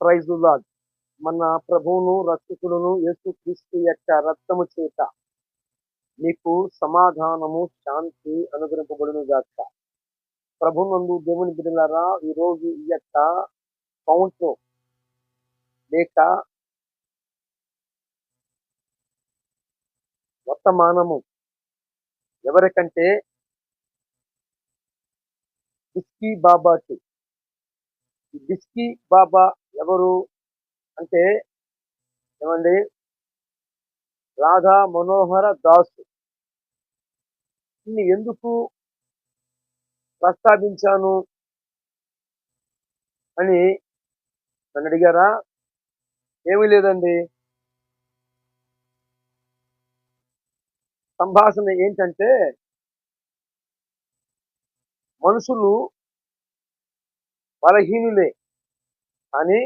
Praise lord. మన ప్రభువును రక్షకుడును యేసుక్రీస్తు యొక్క రక్తము చేత మీకు సమాధానము శాంతి అనుగ్రహింపబడును గాక. ప్రభునందు దేవుని బిడ్డలారా ఈరోజు ఈ యొక్క కౌంట్ లేక వర్తమానము ఎవరికంటే బిస్కీ బాబాకి. బిస్కీ బాబా ఎవరు అంటే ఏమండి? రాధా మనోహర దాసు. ఇన్ని ఎందుకు ప్రస్తావించాను? అని నన్ను అడిగారా? ఏమీ లేదండి. సంభాషణ ఏంటంటే మనుషులు బలహీనులే. కానీ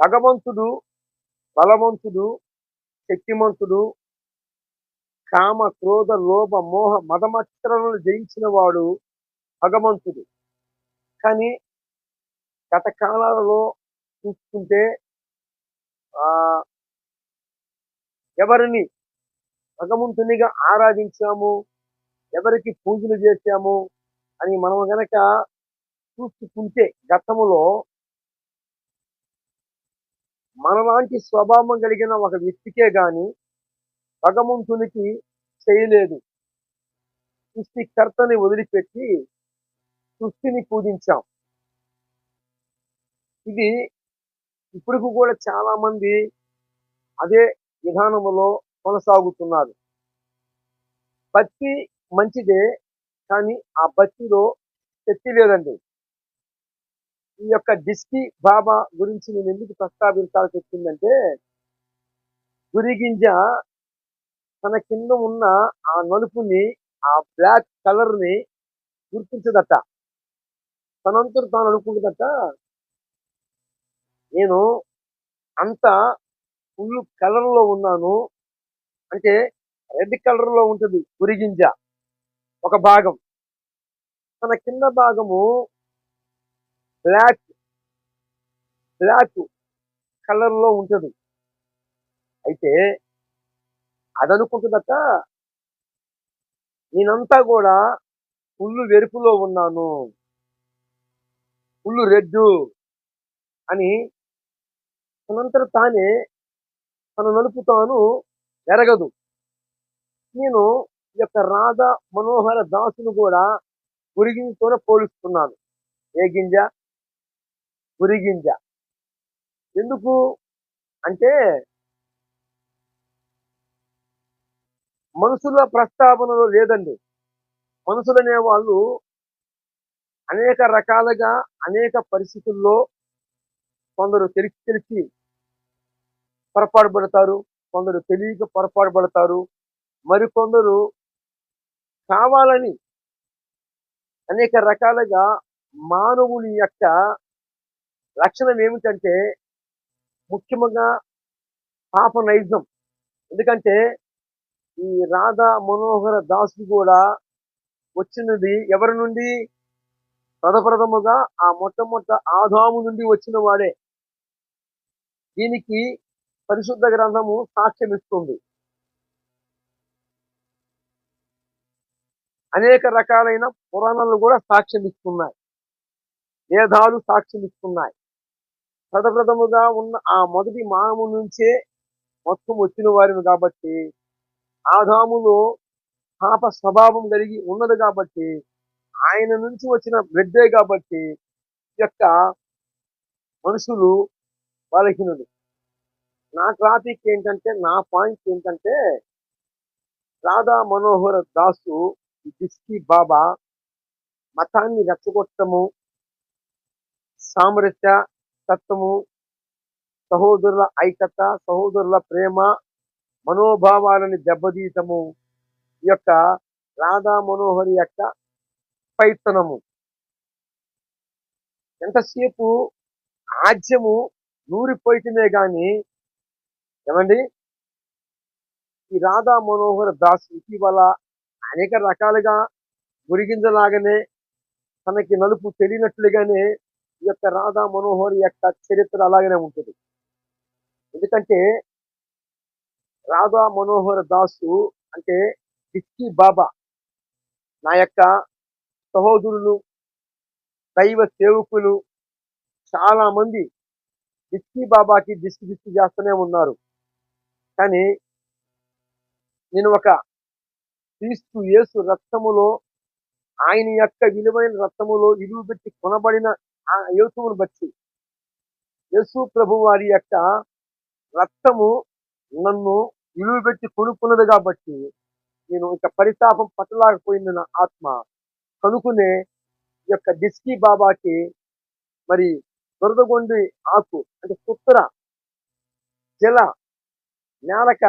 భగవంతుడు బలవంతుడు శక్తిమంతుడు కామ క్రోధ లోభ మోహ మదమచ్చరణను జయించిన వాడు భగవంతుడు. కానీ గత కాలాలలో చూసుకుంటే ఆ ఎవరిని భగవంతునిగా ఆరాధించాము ఎవరికి పూజలు చేశాము అని మనం గనక చూసుకుంటే గతములో మనలాంటి స్వభావం కలిగిన ఒక వ్యక్తికే గాని భగవంతునికి చేయలేదు. సృష్టికర్తని వదిలిపెట్టి సృష్టిని పూజించాం. ఇది ఇప్పటికి కూడా చాలా మంది అదే విధానములో కొనసాగుతున్నారు. భక్తి మంచిదే కానీ ఆ భక్తిలో శక్తి లేదండి. ఈ యొక్క డిస్కి బాబా గురించి నేను ఎందుకు ప్రస్తావించాల్సి వచ్చిందంటే గురిగింజ తన కింద ఉన్న ఆ నలుపుని ఆ బ్లాక్ కలర్ని గుర్తించదట. తనంతరు తాను అనుకుంటుందట నేను అంత ఫుల్ కలర్లో ఉన్నాను అంటే రెడ్ కలర్లో ఉంటుంది గురిగింజ ఒక భాగం. తన కింద భాగము బ్లాక్ బ్లాక్ కలర్లో ఉంటుంది. అయితే అది నేనంతా కూడా ఫుల్ వెరుపులో ఉన్నాను. ఫుల్ రెడ్ అని తనంతట తానే తన నలుపు తాను ఎరగదు. నేను ఈ యొక్క రాధ మనోహర దాసును కూడా గురిగింజతోనే పోలుస్తున్నాను. ఏ గింజ? గురిగింజ ఎందుకు? అంటే మనుషుల ప్రస్తావనలో లేదండి. మనుషులనే వాళ్ళు అనేక రకాలుగా అనేక పరిస్థితుల్లో కొందరు తెలిసి తెలిసి పొరపాటు పడతారు కొందరు తెలియక పొరపాటు పడతారు మరికొందరు కావాలని అనేక రకాలుగా మానవుని యొక్క లక్షణం ఏమిటంటే ముఖ్యంగా పాప నైజం ఎందుకంటే ఈ రాధా మనోహర దాసు కూడా వచ్చినది ఎవరి నుండి? ప్రథప్రథముగా ఆ మొట్టమొదట ఆదాము నుండి వచ్చిన వాడే. దీనికి పరిశుద్ధ గ్రంథము సాక్ష్యం ఇస్తుంది అనేక రకాలైన పురాణాలు కూడా సాక్ష్యం ఇస్తున్నాయి వేదాలు సాక్ష్యం ఇస్తున్నాయి ప్రథప్రథముగా ఉన్న ఆ మొదటి మానము నుంచే మొత్తం వచ్చిన వారిని కాబట్టి ఆదాములో పాప స్వభావం కలిగి ఉన్నది కాబట్టి ఆయన నుంచి వచ్చిన బిడ్డే కాబట్టి యొక్క మనుషులు బలహీనులు. నా ట్రాఫిక్ ఏంటంటే నా పాయింట్ ఏంటంటే రాధా మనోహర దాసు ఈ బాబా మతాన్ని రెచ్చగొట్టము సామరస్య తత్వము సహోదరుల ఐక్యత సహోదరుల ప్రేమ మనోభావాలని దెబ్బతీయటము ఈ యొక్క రాధా మనోహరి యొక్క పైతనము. ఎంతసేపు ఆజ్యము నూరిపోయితేనే కానీ ఏమండి? ఈ రాధా మనోహర దాస్ ఇటీవల అనేక రకాలుగా మురిగింజలాగానే తనకి నలుపు తెలియనట్లుగానే ఈ యొక్క రాధా మనోహర్ యొక్క చరిత్ర అలాగనే ఉంటుంది. ఎందుకంటే రాధా మనోహర్ దాసు అంటే డిస్కీ బాబా. నా యొక్క సహోదరులు దైవ సేవకులు చాలా మంది డిస్కీ బాబాకి దిష్టి దిష్టి చేస్తూనే ఉన్నారు. కానీ నేను ఒక క్రీస్తు యేసు రక్తములో ఆయన యొక్క విలువైన రక్తములో విలువ పెట్టి కొనబడిన ఆ యేసువును బట్టి. యేసు ప్రభు వారి యొక్క రక్తము నన్ను విలువ పెట్టి కొనుక్కున్నది కాబట్టి నేను ఇక పరితాపం పట్టలేకపోయింది నా ఆత్మ కనుకునే యొక్క డిస్కీ బాబాకి మరి దొరదగొండి ఆకు అంటే సుత్తర జల నేలక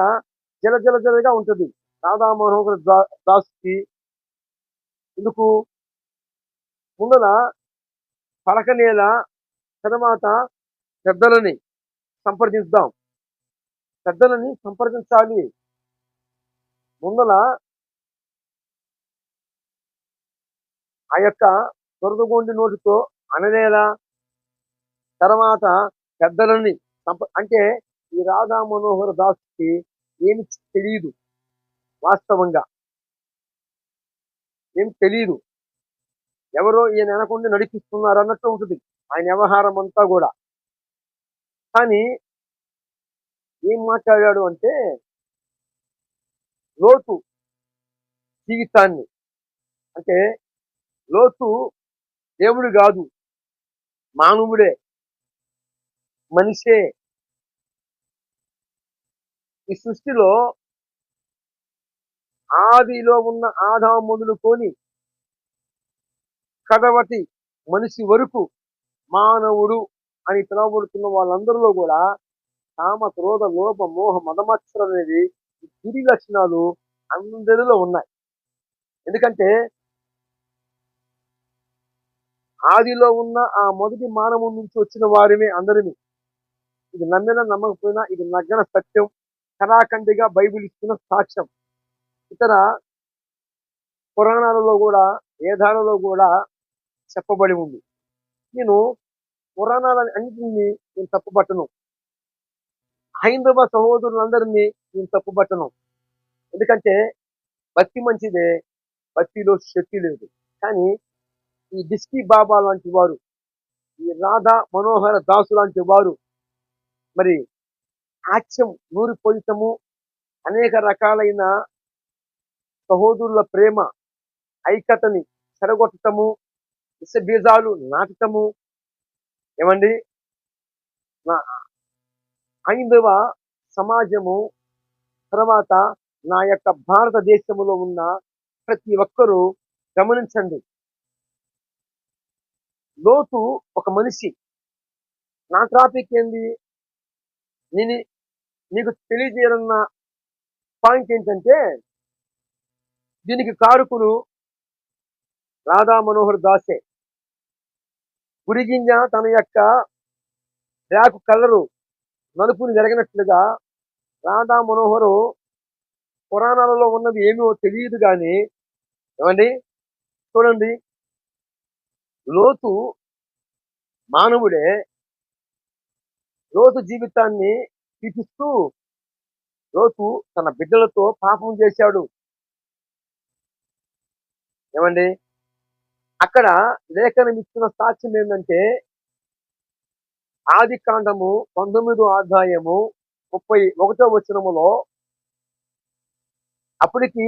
జల జల జలగా ఉంటుంది. రాధా మనోహర్ దా- దాస్కి. ఎందుకు? ముందల పలక నేల తర్వాత పెద్దలని సంప్రదిద్దాం. పెద్దలని సంప్రదించాలి. ముందల ఆ యొక్క దొరదగొండి నోటితో అననేల తర్వాత పెద్దలని సంప అంటే ఈ రాధా మనోహర్ దాస్కి ఏమి తెలియదు వాస్తవంగా. ఏం తెలియదు ఎవరో ఈయన వెనకుండా నడిపిస్తున్నారు అన్నట్టు ఉంటుంది ఆయన వ్యవహారం అంతా కూడా. కానీ ఏం మాట్లాడాడు అంటే లోతు జీవితాన్ని. అంటే లోతు దేవుడు కాదు మానవుడే మనిషే. ఈ సృష్టిలో ఆదిలో ఉన్న ఆదాం మొదలుకొని కడవటి మనిషి వరకు మానవుడు అని పిలువబడుతున్న వాళ్ళందరిలో కూడా కామ క్రోధ లోప మోహ మదమత్సరం అనేది గురి లక్షణాలు అందరిలో ఉన్నాయి. ఎందుకంటే ఆదిలో ఉన్న ఆ మొదటి మానవుడి నుంచి వచ్చిన వారిమే అందరినీ ఇది నమ్మినా నమ్మకపోయినా ఇది నగ్గన సత్యం కరాఖండిగా బైబిల్ ఇస్తున్న సాక్ష్యం. ఇతర పురాణాలలో కూడా వేదాలలో కూడా చెప్పబడి ఉంది. నేను పురాణాలని అన్నింటినీ నేను తప్పుపట్టను. హైందవ సహోదరులందరినీ నేను తప్పుపట్టను. ఎందుకంటే భక్తి మంచిదే భక్తిలో శక్తి లేదు. కానీ ఈ డిస్కీ బాబా లాంటి వారు ఈ రాధా మనోహర దాసు లాంటి వారు మరి హాస్యం నూరిపోయితము అనేక రకాలైన సహోదరుల ప్రేమ ఐక్యతని చెడగొట్టటము విష బీజాలు నాటటము ఏమండి? నా హైందవ సమాజము తర్వాత నా యొక్క భారతదేశంలో ఉన్న ప్రతి ఒక్కరూ గమనించండి. లోతు ఒక మనిషి. నా ట్రాఫిక్ ఏంది? నేను నీకు తెలియజేయనున్న పాయింట్ ఏంటంటే దీనికి కారుకులు రాధా మనోహర్ దాసే. గురిగింజ తన యొక్క బ్యాక్ కలరు నలుపుని జరిగినట్లుగా రాధా మనోహరు పురాణాలలో ఉన్నది ఏమో తెలియదు కానీ ఏమండి? చూడండి. లోతు మానవుడే లోతు జీవితాన్ని తీపిస్తూ లోతు తన బిడ్డలతో పాపం చేశాడు. ఏమండి? అక్కడ లేఖనం ఇచ్చిన సాక్ష్యం ఏంటంటే ఆది కాండము పంతొమ్మిదో అధ్యాయము ముప్పై ఒకటో వచనములో అప్పటికి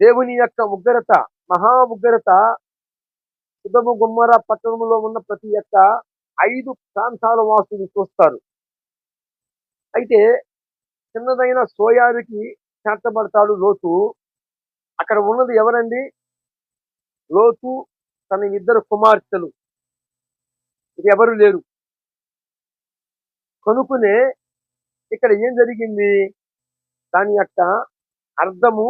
దేవుని యొక్క ఉగ్రత మహా ఉగ్రత సుధము గుమ్మర పట్టణంలో ఉన్న ప్రతి ఒక్క ఐదు ప్రాంతాల వాసులు చూస్తారు. అయితే చిన్నదైన సోయారికి చేర్చబడతాడు లోతు. అక్కడ ఉన్నది ఎవరండి? లోతు తన ఇద్దరు కుమార్తెలు. ఇది ఎవరు లేరు. కనుకునే ఇక్కడ ఏం జరిగింది? దాని యొక్క అర్థము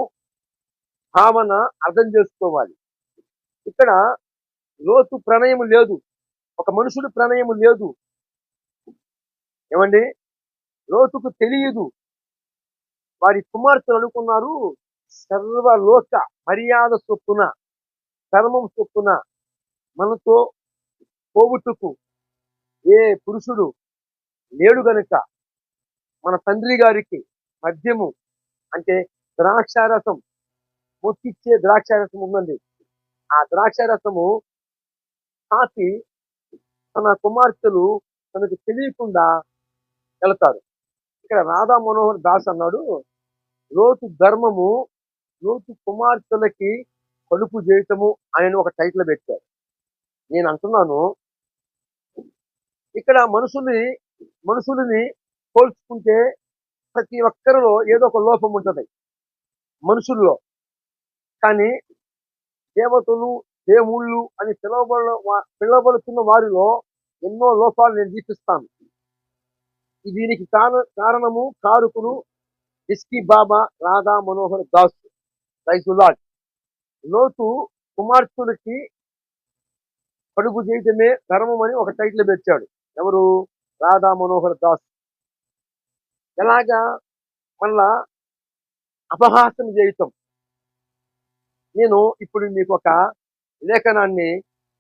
భావన అర్థం చేసుకోవాలి. ఇక్కడ లోతు ప్రణయం లేదు. ఒక మనుషుడు ప్రణయం లేదు. ఏమండి? లోతుకు తెలియదు. వారి కుమార్తెలు అనుకున్నారు సర్వలోక మర్యాద చొప్పున ధర్మం చొప్పున మనతో పోగొట్టుకు ఏ పురుషుడు లేడు గనుక మన తండ్రి గారికి మద్యము అంటే ద్రాక్షారసం మొత్తిచ్చే ద్రాక్షారసం ఉందండి. ఆ ద్రాక్షారసము తాకి తన కుమార్తెలు తనకు తెలియకుండా వెళతారు. ఇక్కడ రాధా మనోహర్ దాస్ అన్నాడు లోతు ధర్మము లోతు కుమార్తెలకి కలుపు చేయటము ఆయన ఒక టైటిల్ పెట్టారు. నేను అంటున్నాను ఇక్కడ మనుషుల్ని మనుషులని పోల్చుకుంటే ప్రతి ఒక్కరిలో ఏదో ఒక లోపం ఉంటుంది మనుషుల్లో. కానీ దేవతలు దేవుళ్ళు అని పిలవబడ పిలవబడుతున్న వారిలో ఎన్నో లోపాలు నేను దీపిస్తాను దీనికి కారణ కారణము కారుకులు డిస్కీ బాబా రాధా మనోహర్ దాస్ రైతులాడ్ లోతు కుమార్తెలకి పడుగు చేయటమే ధర్మం అని ఒక టైటిల్ పెట్టాడు. ఎవరు? రాధా మనోహర్ దాస్. ఎలాగా? మళ్ళా అపహాసం చేయటం. నేను ఇప్పుడు మీకు ఒక లేఖనాన్ని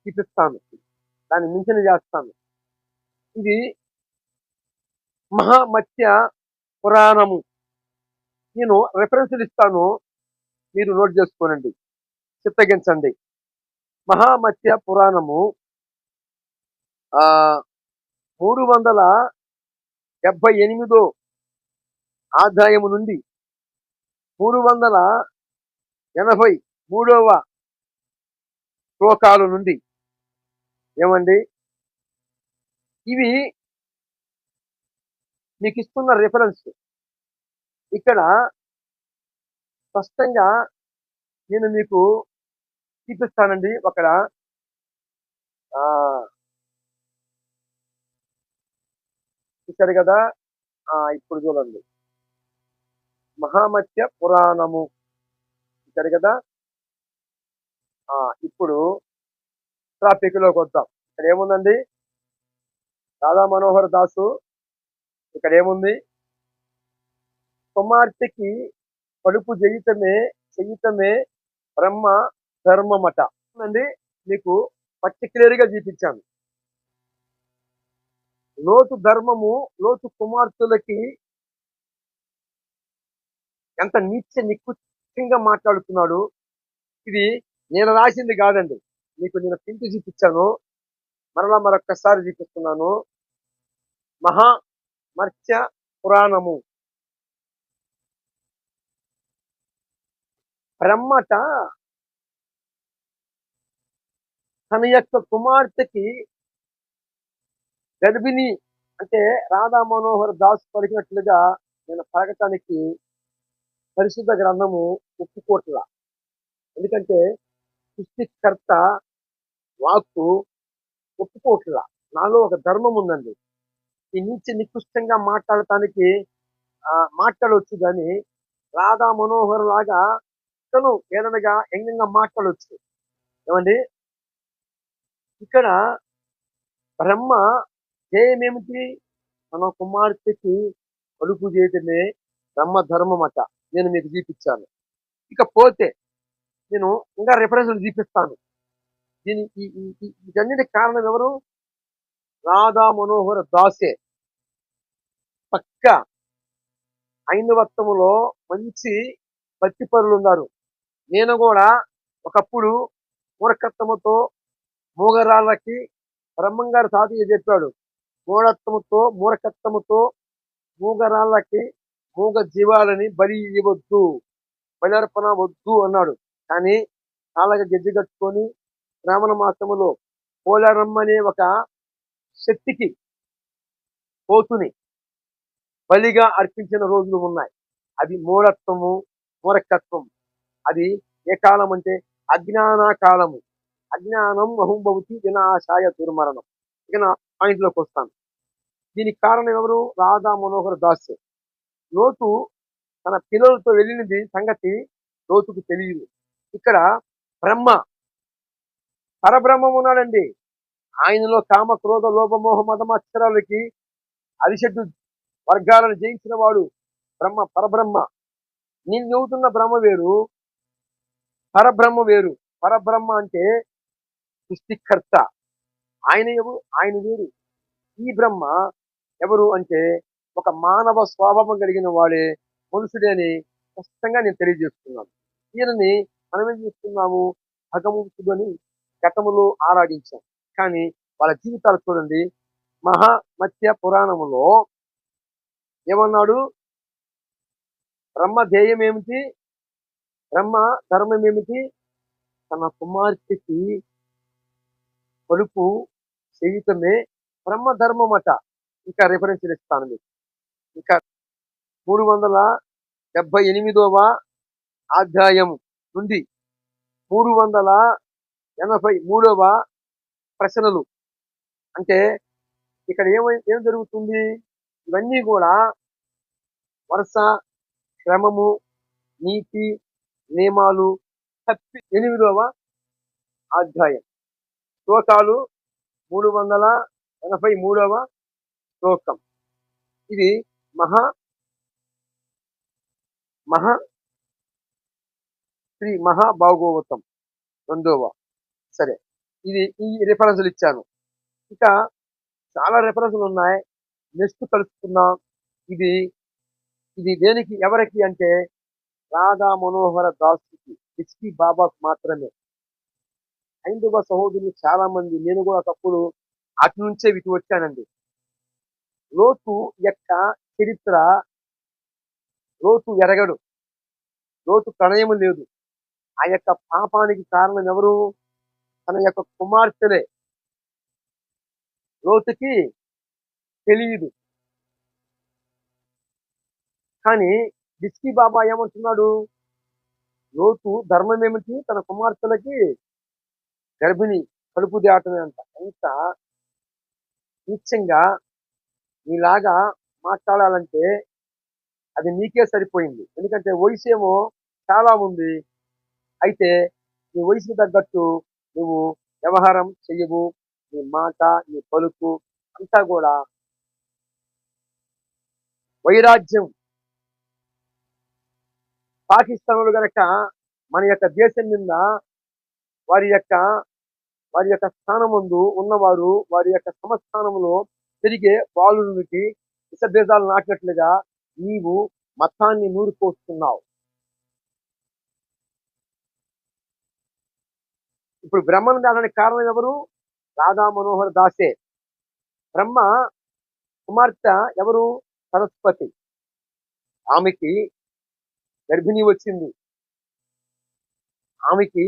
చూపిస్తాను. దాన్ని మించిన చేస్తాను. ఇది మహామత్య పురాణము. నేను రెఫరెన్స్లు ఇస్తాను. మీరు నోట్ చేసుకోనండి. చిత్తగించండి. మహామత్య పురాణము మూడు వందల డెబ్బై ఎనిమిదో ఆదాయము నుండి మూడు వందల ఎనభై మూడవ శ్లోకాలు నుండి ఏమండి? ఇవి మీకు ఇస్తున్న రిఫరెన్స్ ఇక్కడ స్పష్టంగా నేను మీకు చూపిస్తానండి అక్కడ. ఆ, చూశారు కదా? ఆ, ఇప్పుడు చూడండి. మహామత్య పురాణము. చూశారు కదా? ఆ, ఇప్పుడు ట్రాఫిక్లోకి వద్దాం. ఇక్కడ ఏముందండి? రాధా మనోహర్ దాసు ఇక్కడ ఏముంది? కుమార్తెకి కడుపు జయితమే చెయ్యటమే బ్రహ్మ ధర్మమట. అండి మీకు పర్టికులర్గా చూపించాను. లోతు ధర్మము లోతు కుమార్తెలకి ఎంత నీచ నికృష్టంగా మాట్లాడుతున్నాడు. ఇది నేను రాసింది కాదండి. మీకు నేను ప్రింట్ చూపించాను. మరలా మరొక్కసారి చూపిస్తున్నాను. మహా మత్స్య పురాణము. బ్రహ్మట తన యొక్క కుమార్తెకి గర్భిణి అంటే రాధా మనోహర్ దాస్ పలికినట్లుగా నేను పలకటానికి పరిశుద్ధ గ్రంథము ఒప్పుకోట్ల ఎందుకంటే సృష్టికర్త వాక్కు ఒప్పుకోట్ల నాలో ఒక ధర్మం ఉందండి. ఈ నుంచి నికృష్టంగా మాట్లాడటానికి మాట్లాడవచ్చు కానీ రాధా మనోహర్ లాగా తను ఏదనగా ఎంగంగా మాట్లాడవచ్చు ఏమండి? ఇక్కడ బ్రహ్మ ధ్యేయమేమిటి మన కుమార్తెకి కలుపు చేయటమే బ్రహ్మ ధర్మం అట నేను మీకు చూపించాను. ఇక పోతే నేను ఇంకా రిఫరెన్స్లు చూపిస్తాను. దీని ఇదన్నిటి కారణం ఎవరు? రాధా మనోహర్ దాసే. పక్క ఐనవత్వములో మంచి భక్తి పరులు ఉన్నారు. నేను కూడా ఒకప్పుడు మూర్ఖత్వముతో మూగరాళ్ళకి బ్రహ్మంగారు తాతయ్య చెప్పాడు. మూఢత్వముతో మూర్ఖత్వముతో మూగరాళ్ళకి మూగ జీవాలని బలి ఇవ్వద్దు బలర్పణ వద్దు అన్నాడు. కానీ కాళ్ళకి గజ్జి కట్టుకొని శ్రావణ మాసములో పోలారమ్మ అనే ఒక శక్తికి పోతుని బలిగా అర్పించిన రోజులు ఉన్నాయి. అది మూఢత్వము మూర్ఖత్వం. అది ఏ కాలం అంటే అజ్ఞాన కాలము అజ్ఞానం అహంభవతి వినాశాయ దుర్మరణం. ఇక నా పాయింట్లోకి వస్తాను. దీనికి కారణం ఎవరు? రాధా మనోహర్ దాస్. లోతు తన పిల్లలతో వెళ్ళినది సంగతి లోతుకు తెలియదు. ఇక్కడ బ్రహ్మ పరబ్రహ్మం ఉన్నాడండి. ఆయనలో కామ క్రోధ లోపమోహ మదమ అరిషడ్డు వర్గాలను జయించిన వాడు బ్రహ్మ పరబ్రహ్మ. నేను చెబుతున్న బ్రహ్మ వేరు పరబ్రహ్మ వేరు. పరబ్రహ్మ అంటే సృష్టికర్త. ఆయన ఎవరు? ఆయన వేరు ఈ బ్రహ్మ ఎవరు అంటే ఒక మానవ స్వభావం కలిగిన వాడే మనుషుడే అని స్పష్టంగా నేను తెలియజేస్తున్నాను. ఈయనని మనం ఏం చేస్తున్నాము? భగవంతుడని గతములో ఆరాధించాం. కానీ వాళ్ళ జీవితాలు చూడండి. మహా మత్స్య పురాణములో ఏమన్నాడు? బ్రహ్మ ధ్యేయం ఏమిటి బ్రహ్మ ధర్మం ఏమిటి తన కుమార్తెకి కొలుపు చేయటమే బ్రహ్మధర్మం అట ఇంకా రిఫరెన్స్ ఇస్తాను మీకు. ఇంకా మూడు వందల డెబ్బై ఎనిమిదవ అధ్యాయం నుండి మూడు వందల ఎనభై మూడవ ప్రశ్నలు. అంటే ఇక్కడ ఏమై ఏం జరుగుతుంది? ఇవన్నీ కూడా వరుస క్రమము నీతి నియమాలు తప్పి ఎనిమిదవ అధ్యాయం. శ్లోకాలు మూడు వందల ఎనభై మూడవ శ్లోకం. ఇది మహా మహా శ్రీ మహాభాగవతం రెండవ. సరే ఇది ఈ రిఫరెన్స్లు ఇచ్చాను. ఇక చాలా రిఫరెన్స్లు ఉన్నాయి. నెక్స్ట్ కలుసుకుందాం. ఇది ఇది దేనికి ఎవరికి అంటే రాధా మనోహర దాసుకి హెచ్పి బాబాకు మాత్రమే. హైందవ సహోదరులు చాలా మంది నేను కూడా ఒకప్పుడు అటు నుంచే ఇటు వచ్చానండి. లోతు యొక్క చరిత్ర లోతు ఎరగడు. లోతు ప్రణయం లేదు. ఆ యొక్క పాపానికి కారణం ఎవరు? తన యొక్క కుమార్తెలే. లోతుకి తెలియదు. కానీ డిస్కీ బాబా ఏమంటున్నాడు? లోతు ధర్మం ఏమిటి? తన కుమార్తెలకి గర్భిణి కడుపు దాటమే అంట. ఎంత నీచంగా నీలాగా మాట్లాడాలంటే అది నీకే సరిపోయింది. ఎందుకంటే వయసు ఏమో చాలా ఉంది. అయితే నీ వయసుకు తగ్గట్టు నువ్వు వ్యవహారం చెయ్యవు. నీ మాట నీ పలుకు అంతా కూడా వైరాజ్యం పాకిస్తాన్లు గనక మన యొక్క దేశం మీద వారి యొక్క వారి యొక్క స్థానం ముందు ఉన్నవారు వారి యొక్క సమస్థానంలో తిరిగే బాలునికి విషబీజాలు నాటినట్లుగా నీవు మతాన్ని నూరుకోస్తున్నావు ఇప్పుడు బ్రహ్మను దానికి కారణం ఎవరు? రాధా మనోహర్ దాసే. బ్రహ్మ కుమార్తె ఎవరు? సరస్వతి. ఆమెకి గర్భిణి వచ్చింది. ఆమెకి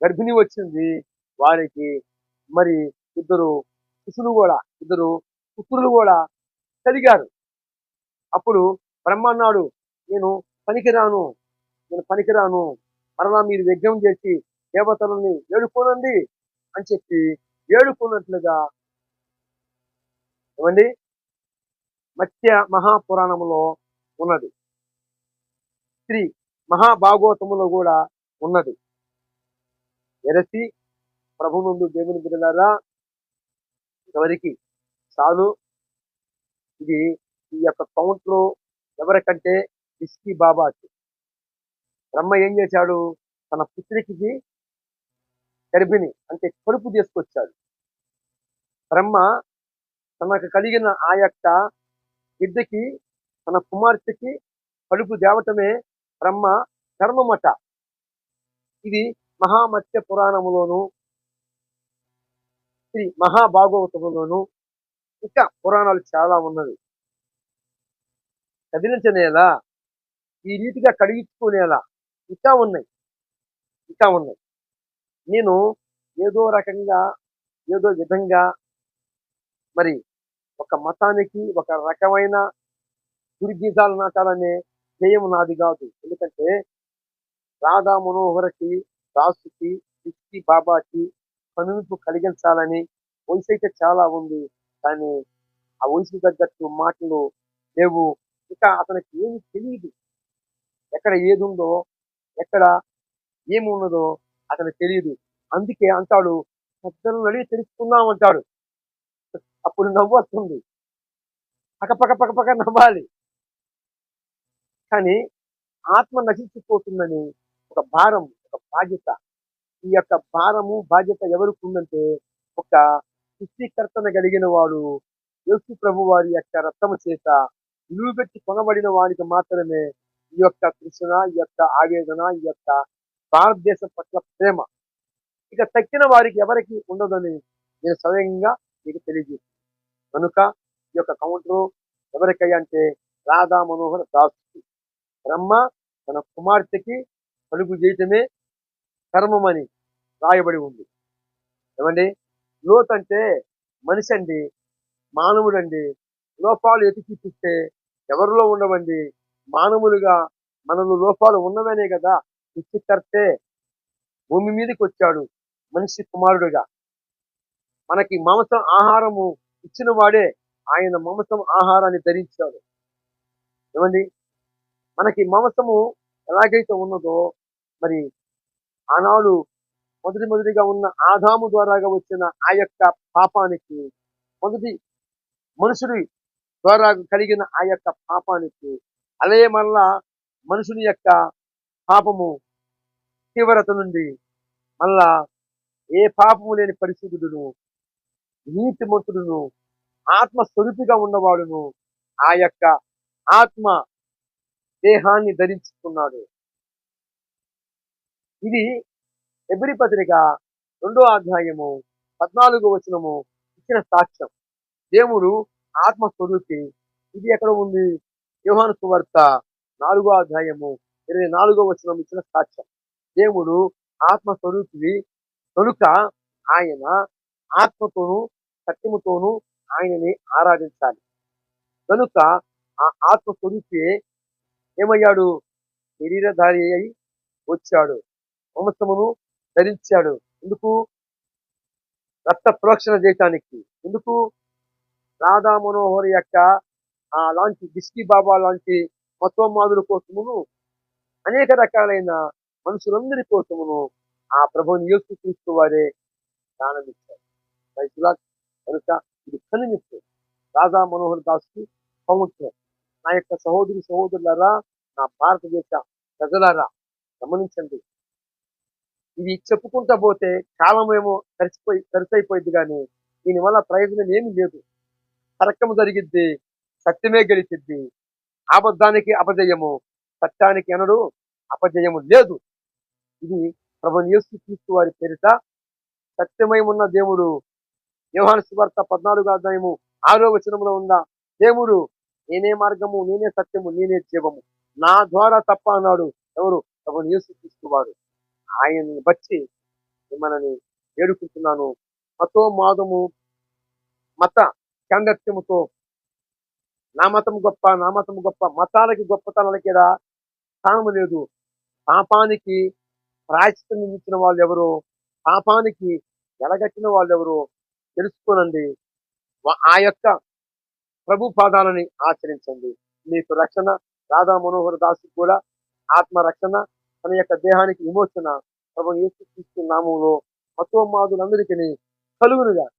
గర్భిణి వచ్చింది వారికి మరి ఇద్దరు శిశులు కూడా ఇద్దరు పుత్రులు కూడా కలిగారు. అప్పుడు బ్రహ్మ అన్నాడు నేను పనికిరాను నేను పనికిరాను. మరలా మీరు యజ్ఞం చేసి దేవతలని ఏడుకోనండి అని చెప్పి ఏడుకున్నట్లుగా ఏమండి? మత్స్య మహాపురాణములో ఉన్నది. శ్రీ మహాభాగవతములో కూడా ఉన్నది. ఎరసి ప్రభు నుండి దేవుని బిడ్డలారా ఎవరికి చాలు. ఇది ఈ యొక్క కౌంట్లో ఎవరికంటే ఇస్కి బాబాకి బ్రహ్మ ఏం చేశాడు? తన పుత్రికి గర్భిణి అంటే కడుపు తీసుకొచ్చాడు. బ్రహ్మ తనకు కలిగిన ఆ యొక్క బిడ్డకి తన కుమార్తెకి కడుపు దేవటమే బ్రహ్మ ధర్మమట. ఇది మహామత్స్య పురాణములోను శ్రీ మహాభాగవతములోను ఇంకా పురాణాలు చాలా ఉన్నవి. కదిలించనేలా ఈ రీతిగా కడిగించుకునేలా ఇంకా ఉన్నాయి. ఇంకా ఉన్నాయి. నేను ఏదో రకంగా ఏదో విధంగా మరి ఒక మతానికి ఒక రకమైన దుర్గీతాలు నాటాలనే ధ్యేయం నాది కాదు. ఎందుకంటే రాధా మనోహరకి దాసుకి కృష్టి బాబాకి కనువిప్పు కలిగించాలని వయసు అయితే చాలా ఉంది. కానీ ఆ వయసు తగ్గట్టు మాటలు లేవు. ఇంకా అతనికి ఏమి తెలియదు ఎక్కడ ఏది ఉందో ఎక్కడ ఏమి ఉన్నదో అతనికి తెలియదు అందుకే అంటాడు పెద్దలను అడిగి తెలుసుకుందాం అంటాడు. అప్పుడు నవ్వు వస్తుంది పక్కపక్క పక్క నవ్వాలి. కానీ ఆత్మ నశించిపోతుందని ఒక భారం. బాధ్యత. ఈ యొక్క భారము బాధ్యత ఎవరికి ఉందంటే ఒక సృష్టికర్తన కలిగిన వాడు యేసు ప్రభు వారి యొక్క రక్తము చేత నిలువబెట్టి కొనబడిన వారికి మాత్రమే ఈ యొక్క కృష్ణ ఈ యొక్క ఆవేదన ఈ యొక్క భారతదేశం పట్ల ప్రేమ. ఇక తక్కిన వారికి ఎవరికి ఉండదని నేను స్వయంగా మీకు తెలియజేస్తాను కనుక ఈ యొక్క కౌంటర్ ఎవరికై అంటే రాధా మనోహర్ దాసు. బ్రహ్మ తన కుమార్తెకి కలుగు చేయటమే కర్మమని రాయబడి ఉంది. ఏమండి? లోత్ అంటే మనిషి అండి మానవుడండి. లోపాలు ఎతికి చూస్తే ఎవరిలో ఉండవండి మానవులుగా మనలో లోపాలు ఉన్నవనే కదా సృష్టికర్తే భూమి మీదకి వచ్చాడు మనిషి కుమారుడుగా. మనకి మాంసం ఆహారము ఇచ్చిన వాడే ఆయన మాంసం ఆహారాన్ని ధరించాడు. ఏమండి? మనకి మాంసము ఎలాగైతే ఉన్నదో మరి ఆనాడు మొదటి మొదటిగా ఉన్న ఆదాము ద్వారాగా వచ్చిన ఆ యొక్క పాపానికి మొదటి మనుషుడి ద్వారా కలిగిన ఆ యొక్క పాపానికి అలే మళ్ళా మనుషుని యొక్క పాపము తీవ్రత నుండి మళ్ళా ఏ పాపము లేని పరిశుద్ధుడును నీతిమంతుడును ఆత్మస్వరూపిగా ఉన్నవాడును ఆ యొక్క ఆత్మ దేహాన్ని ధరించుకున్నాడు. ఇది ఎబ్రి పత్రిక రెండో అధ్యాయము పద్నాలుగో వచనము ఇచ్చిన సాక్ష్యం. దేవుడు ఆత్మస్వరూపి ఇది ఎక్కడ ఉంది? యోహాను సువార్త నాలుగో అధ్యాయము ఇరవై నాలుగో వచనం ఇచ్చిన సాక్ష్యం. దేవుడు ఆత్మస్వరూపి కనుక ఆయన ఆత్మతోనూ సత్యముతోనూ ఆయనని ఆరాధించాలి. కనుక ఆ ఆత్మస్వరూపి ఏమయ్యాడు? శరీరధారి అయి వచ్చాడు. వంశమును ధరించాడు. ఎందుకు? రక్త ప్రోక్షణ చేయటానికి. ఎందుకు? రాధా మనోహర్ యొక్క ఆ లాంటి బిస్కీ బాబా లాంటి మతోమాదుల కోసమును అనేక రకాలైన మనుషులందరి కోసమును ఆ ప్రభుని యేసు క్రీస్తు వారే ప్రారంభించారు రైతులా కనుక ఇది కనుమిత్తు రాధా మనోహర్ దాస్కి సంవత్సరం. నా యొక్క సహోదరి సహోదరులరా నా భారతదేశ ప్రజలారా గమనించండి. ఇది చెప్పుకుంటా పోతే కాలం ఏమో కలిసిపోయి కలిసైపోయింది కానీ దీనివల్ల ప్రయోజనం ఏమీ లేదు. తర్కము జరిగిద్ది సత్యమే గెలిచిద్ది అబద్ధానికి అపజయము సత్యానికి అనడు అపజయము లేదు. ఇది ప్రభు యేసు క్రీస్తు వారి పేరిట సత్యమై ఉన్న దేవుడు యోహాను పద్నాలుగు అధ్యాయము ఆరో వచనంలో ఉన్న దేవుడు నేనే మార్గము నేనే సత్యము నేనే జీవము. నా ద్వారా తప్ప అన్నాడు ఎవరు? ప్రభు యేసు క్రీస్తు వారు. ఆయన్ని బట్టి మిమ్మల్ని వేడుకుంటున్నాను. మతో మాదము మత చాందత్యముతో నా మతం గొప్ప నా మతం గొప్ప మతాలకి గొప్పతనాలకి స్థానము లేదు. పాపానికి ప్రాయశ్చితం నిందించిన వాళ్ళు ఎవరు పాపానికి ఎలగట్టిన వాళ్ళు ఎవరు తెలుసుకోనండి ఆ యొక్క ప్రభు పాదాలని ఆచరించండి. మీకు రక్షణ రాధా మనోహర్ దాసు కూడా ఆత్మ రక్షణ తన యొక్క దేహానికి విమోచన ప్రభు యేసు నామంలో మతోమాదులందరికీ కలుగునుగా